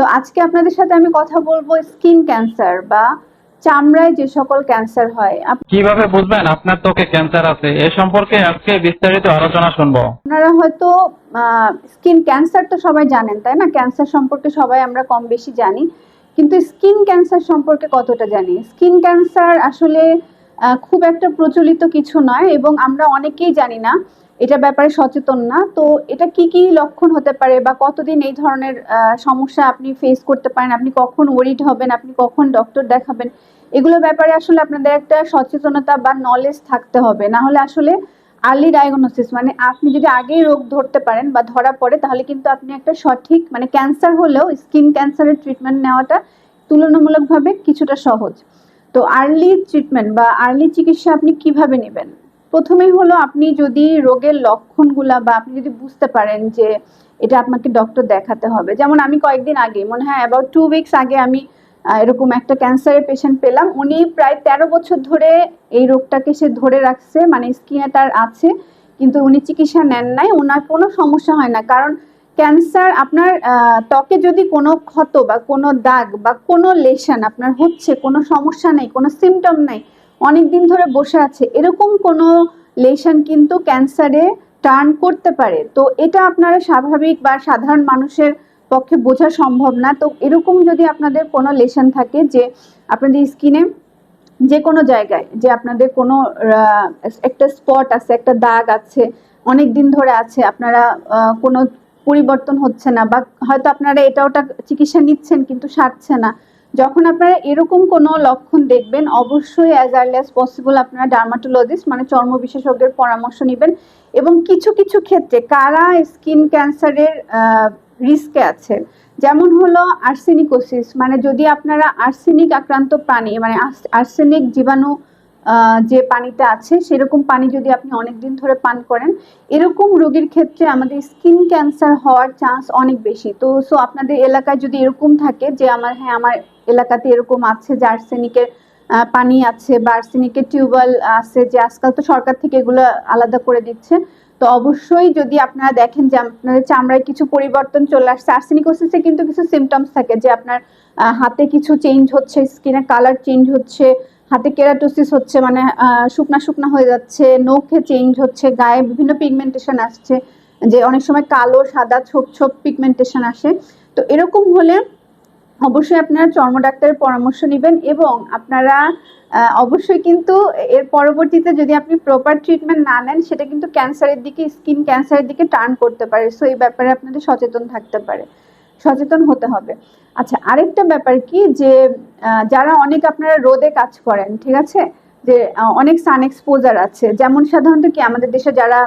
তো আজকে আপনাদের সাথে আমি কথা বলব স্কিন ক্যান্সার বা চামড়ায় যে সকল ক্যান্সার হয়। কীভাবে বুঝবেন? আপনার ত্বকে ক্যান্সার আছে। এ সম্পর্কে আজকে বিস্তারিত আলোচনা শুনব। আপনারা হয়তো স্কিন ক্যান্সার তো সবাই জানেন তাই না? ক্যান্সার সম্পর্কে সবাই আমরা কম বেশি জানি। কিন্তু স্কিন ক্যান্সার সম্পর্কে কতটা জানি? স্কিন ক্যান্সার আসলে খুব একটা প্রচলিত কিছু নয় এবং আমরা অনেকেই জানি না এটা ব্যাপারে সচেতন না। তো এটা কি কি লক্ষণ হতে পারে বা কতদিন এই ধরনের সমস্যা আপনি ফেস করতে পারেন? আপনি কখন ওরিড হবেন? আপনি কখন ডক্টর দেখাবেন? এগুলো ব্যাপারে আসলে আপনাদের একটা সচেতনতা বা নলেজ থাকতে হবে। না হলে আসলে আর্লি ডায়াগনোসিস মানে আপনি যদি আগেই রোগ ধরতে পারেন বা ধরা পড়ে, তাহলে কিন্তু আপনি একটা সঠিক মানে ক্যান্সার হলেও স্কিন ক্যান্সারের ট্রিটমেন্ট নেওয়াটা তুলনামূলকভাবে কিছুটা সহজ। তো আর্লি ট্রিটমেন্ট বা আর্লি চিকিৎসা আপনি কীভাবে নেবেন? প্রথমেই হলো আপনি যদি রোগের লক্ষণগুলা বা আপনি যদি বুঝতে পারেন যে এটা আপনাকে ডক্টর দেখাতে হবে। যেমন আমি কয়েকদিন আগে, মনে হয় অ্যাবাউট টু উইকস আগে আমি এরকম একটা ক্যান্সারের পেশেন্ট পেলাম। উনি প্রায় তেরো বছর ধরে এই রোগটাকে সে ধরে রাখছে মানে স্কিনে তার আছে, কিন্তু উনি চিকিৎসা নেন নাই। ওনার কোনো সমস্যা হয় না। কারণ ক্যান্সার আপনার ত্বকে যদি কোনো ক্ষত বা কোনো দাগ বা কোনো লেশন আপনার হচ্ছে, কোনো সমস্যা নেই, কোনো সিমটম নেই অনেক দিন ধরে বসে আছে। এরকম কোনো লেশন কিন্তু ক্যান্সারে টার্ন করতে পারে। তো এটা আপনারা স্বাভাবিক বা সাধারণ মানুষের পক্ষে বোঝা সম্ভব না। তো এরকম যদি আপনাদের কোনো লেশন থাকে যে আপনাদের স্কিনে যে কোনো জায়গায়, যে আপনাদের কোনো একটা স্পট আছে, একটা দাগ আছে অনেক দিন ধরে আছে, আপনারা কোনো পরিবর্তন হচ্ছে না বা হয়তো আপনারা এটা ওটা চিকিৎসা নিচ্ছেন কিন্তু সারছে না যখন আপনারা এরকম কোনো লক্ষণ দেখবেন, অবশ্যই অ্যাজ আর্লি অ্যাজ পসিবল আপনারা ডার্মাটোলজিস্ট মানে চর্ম বিশেষজ্ঞের পরামর্শ নেবেন। এবং কিছু কিছু ক্ষেত্রে কারা স্কিন ক্যান্সারের রিস্কে আছে যেমন হলো আর্সেনিকোসিস মানে যদি আপনারা আর্সেনিক আক্রান্ত প্রাণী মানে আর্সেনিক জীবাণু যে পানিতে আছে, সেরকম পানি যদি আপনি অনেক দিন ধরে পান করেন, এরকম রোগীর ক্ষেত্রে আমাদের স্কিন ক্যান্সার হওয়ার চান্স অনেক বেশি। তো সো আপনাদের এলাকায় যদি এরকম থাকে যে আমার হ্যাঁ আমার এলাকাতে এরকম আছে যে আর্সেনিকের পানি আছে বা আর্সেনিকের টিউবওয়েল আছে যে আজকাল তো সরকার থেকে এগুলো আলাদা করে দিচ্ছে, তো অবশ্যই যদি আপনারা দেখেন যে আপনাদের চামড়ায় কিছু পরিবর্তন চলে আসছে আর্সেনিকোসিসে কিন্তু কিছু সিমটমস থাকে যে আপনার হাতে কিছু চেঞ্জ হচ্ছে স্কিনের কালার চেঞ্জ হচ্ছে হাতে কেরাটোসিস হচ্ছে মানে শুকনা শুকনা হয়ে যাচ্ছে, নখে চেঞ্জ হচ্ছে, গায়ে বিভিন্ন পিগমেন্টেশন আসছে, যে অনেক সময় কালো, সাদা, ছোপ ছোপ পিগমেন্টেশন আসে। তো এরকম হলে অবশ্যই আপনারা চর্ম ডাক্তারের পরামর্শ নেবেন এবং আপনারা অবশ্যই কিন্তু এর পরবর্তীতে যদি আপনি প্রপার ট্রিটমেন্ট না নেন, সেটা কিন্তু ক্যান্সারের দিকে স্কিন ক্যান্সারের দিকে টার্ন করতে পারে। সো এই ব্যাপারে আপনাদের সচেতন থাকতে পারে। সচেতন হতে হবে। আচ্ছা আরেকটা ব্যাপার কি যে যারা অনেক আপনারা রোদে কাজ করেন, ঠিক আছে? যে অনেক সান এক্সপোজার আছে। যেমন সাধারণত কি আমাদের দেশে যারা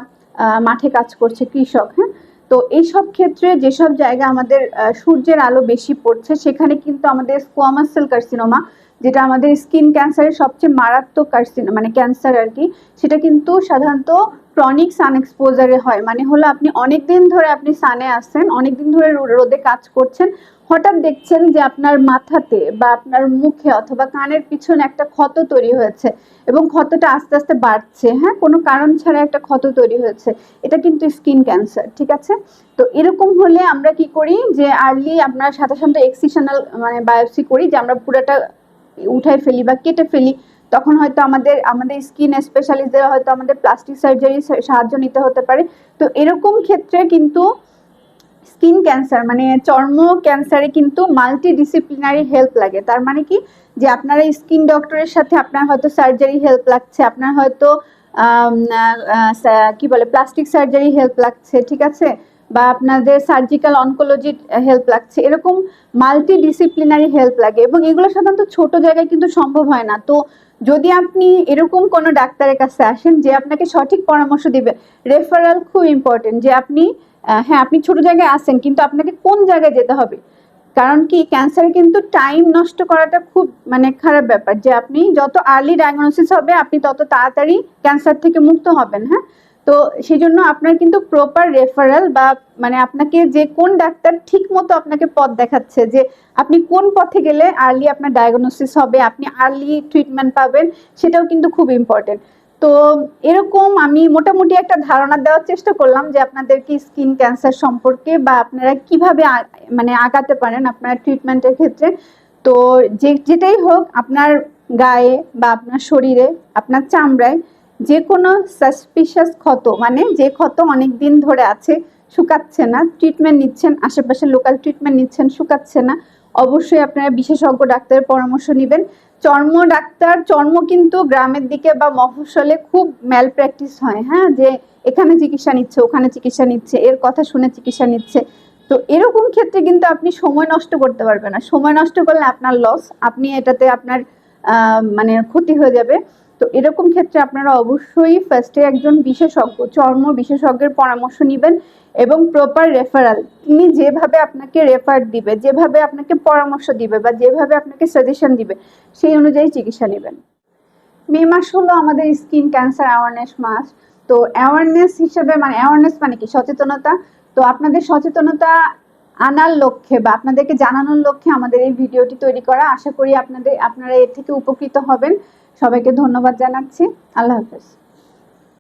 মাঠে কাজ করছে, কৃষক হ্যাঁ? তো এইসব ক্ষেত্রে যেসব জায়গা আমাদের সূর্যের আলো বেশি পড়ছে, সেখানে কিন্তু আমাদের স্কোয়ামাস সেল কার্সিনোমা যেটা আমাদের স্কিন ক্যান্সারের সবচেয়ে মারাত্মক কার্সিনো মানে ক্যান্সার আর কি, সেটা কিন্তু সাধারণত ক্রনিক সান এক্সপোজারে হয়। মানে হলো আপনি অনেক দিন ধরে আপনি সানে আসছেন অনেক দিন ধরে রোদে কাজ করছেন, হঠাৎ দেখছেন যে আপনার মাথাতে বা আপনার মুখে অথবা কানের পিছনে একটা ক্ষত তৈরি হয়েছে এবং ক্ষতটা আস্তে আস্তে বাড়ছে হ্যাঁ? কোনো কারণ ছাড়া একটা ক্ষত তৈরি হয়েছে। এটা কিন্তু স্কিন ক্যান্সার ঠিক আছে? তো এরকম হলে আমরা কি করি যে আর্লি আপনার সাথে সাথে এক্সিশনাল মানে বায়োপসি করি যে আমরা পুরোটা উঠাই ফেলি বা কেটে ফেলি। তখন হয়তো আমাদের আমাদের স্কিন স্পেশালিস্টদের হয়তো আমাদের প্লাস্টিক সার্জারি সাহায্য নিতে হতে পারে। তো এরকম ক্ষেত্রে কিন্তু স্কিন ক্যান্সার মানে চর্ম ক্যান্সারে কিন্তু মাল্টি ডিসিপ্লিনারি হেল্প লাগে। তার মানে কি? যে আপনারা স্কিন ডক্টরের সাথে আপনার হয়তো সার্জারি হেল্প লাগছে, আপনার হয়তো কি বলে প্লাস্টিক সার্জারি হেল্প লাগছে, ঠিক আছে? বা আপনাদের সার্জিক্যাল অনকোলজি হেল্প লাগছে, এরকম মাল্টি ডিসিপ্লিনারি হেল্প লাগে। এবং এগুলো সাধারণত ছোট জায়গায় কিন্তু সম্ভব হয় না। তো যদি আপনি এরকম কোনো ডাক্তারের কাছে আসেন যে আপনাকে সঠিক পরামর্শ দিবে রেফারাল খুব ইম্পর্টেন্ট যে আপনি হ্যাঁ আপনি ছোট জায়গায় আসেন কিন্তু আপনাকে কোন জায়গায় যেতে হবে? কারণ কি ক্যান্সার কিন্তু টাইম নষ্ট করাটা খুব মানে খারাপ ব্যাপার যে আপনি যত আর্লি ডায়াগনোসিস হবে, আপনি তত তাড়াতাড়ি ক্যান্সার থেকে মুক্ত হবেন হ্যাঁ? তো সেই জন্য আপনার কিন্তু প্রপার রেফারেল বা মানে আপনাকে যে কোন ডাক্তার ঠিক মতো আপনাকে পথ দেখাচ্ছে যে আপনি কোন পথে গেলে আর্লি আপনার ডায়াগনোসিস হবে, আপনি আর্লি ট্রিটমেন্ট পাবেন, সেটাও কিন্তু খুব ইম্পর্টেন্ট তো এরকম আমি মোটামুটি একটা ধারণা দেওয়ার চেষ্টা করলাম যে আপনাদেরকে স্কিন ক্যান্সার সম্পর্কে বা আপনারা কীভাবে মানে আগাতে পারেন আপনার ট্রিটমেন্টের ক্ষেত্রে। তো যে, যেটাই হোক, আপনার গায়ে বা আপনার শরীরে, আপনার চামড়ায় কোনো সাসপিশাস ক্ষত মানে যে ক্ষত অনেক দিন ধরে আছে, শুকাচ্ছে না ট্রিটমেন্ট নিচ্ছেন আশেপাশে লোকাল ট্রিটমেন্ট নিচ্ছেন, শুকাচ্ছে না, অবশ্যই আপনারা বিশেষজ্ঞ ডাক্তারের পরামর্শ নেবেন। চর্ম ডাক্তার, চর্ম কিন্তু গ্রামের দিকে বা মফসলে খুব ম্যাল প্র্যাকটিস হয় হ্যাঁ? যে এখানে চিকিৎসা নিচ্ছে, ওখানে চিকিৎসা নিচ্ছে, এর কথা শুনে চিকিৎসা নিচ্ছে। তো এরকম ক্ষেত্রে কিন্তু আপনি সময় নষ্ট করতে পারবেন না। সময় নষ্ট করলে আপনার লস আপনি এটাতে আপনার মানে ক্ষতি হয়ে যাবে। তো এরকম ক্ষেত্রে আপনারা অবশ্যই ফার্স্টে একজন বিশেষজ্ঞ, চর্ম বিশেষজ্ঞের পরামর্শ নেবেন এবং প্রপার রেফারাল তিনি যেভাবে আপনাকে রেফার দিবে, যেভাবে আপনাকে পরামর্শ দিবে বা যেভাবে আপনাকে সাজেশন দিবে, সেই অনুযায়ী চিকিৎসা নেবেন। মে মাস হলো আমাদের স্কিন ক্যান্সার অ্যাওয়ারনেস মাস তো অ্যাওয়ারনেস হিসেবে মানে অ্যাওয়ারনেস মানে কি? সচেতনতা? তো আপনাদের সচেতনতা আনার লক্ষ্যে বা আপনাদেরকে জানানোর লক্ষ্যে আমাদের এই ভিডিওটি তৈরি করা। আশা করি আপনাদের, আপনারা এর থেকে উপকৃত হবেন। সবাইকে ধন্যবাদ জানাচ্ছি। আল্লাহ হাফেজ।